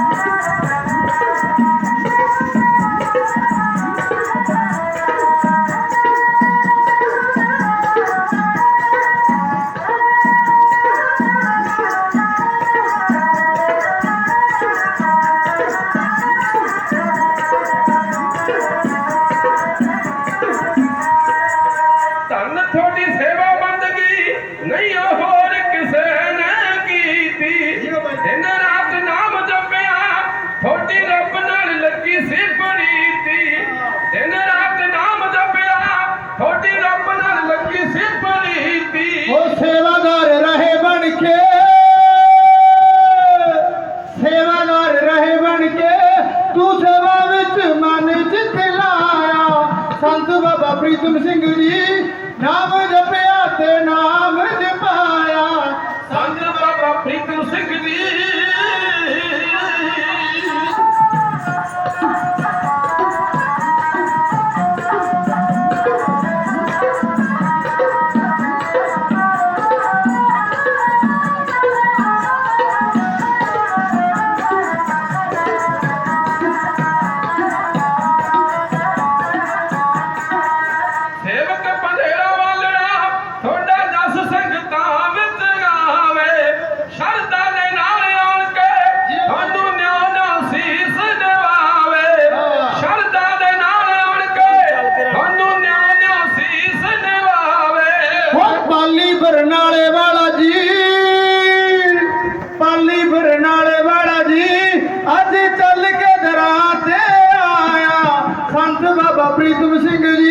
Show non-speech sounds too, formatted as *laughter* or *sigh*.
you *laughs* ਬਣ ਕੇ ਸੇਵਾਦਾਰ ਰਹੇ ਬਣ ਕੇ ਤੂੰ ਸੇਵਾ ਵਿੱਚ ਮਨ ਜਿੱਤ ਲਾਇਆ ਸੰਤ ਬਾਬਾ ਪ੍ਰੀਤਮ ਸਿੰਘ ਜੀ, ਨਾਮ ਜਪਿਆ ਤੇ ਨਾਮ ਬਰਨਾਲੇ ਵਾਲਾ ਜੀ, ਪਾਲੀ ਬਰਨਾਲੇ ਵਾਲਾ ਜੀ, ਅੱਜ ਚੱਲ ਕੇ ਦਰਾਂ ਤੇ ਆਇਆ। ਸੰਤ ਬਾਬਾ ਪ੍ਰੀਤਮ ਸਿੰਘ ਜੀ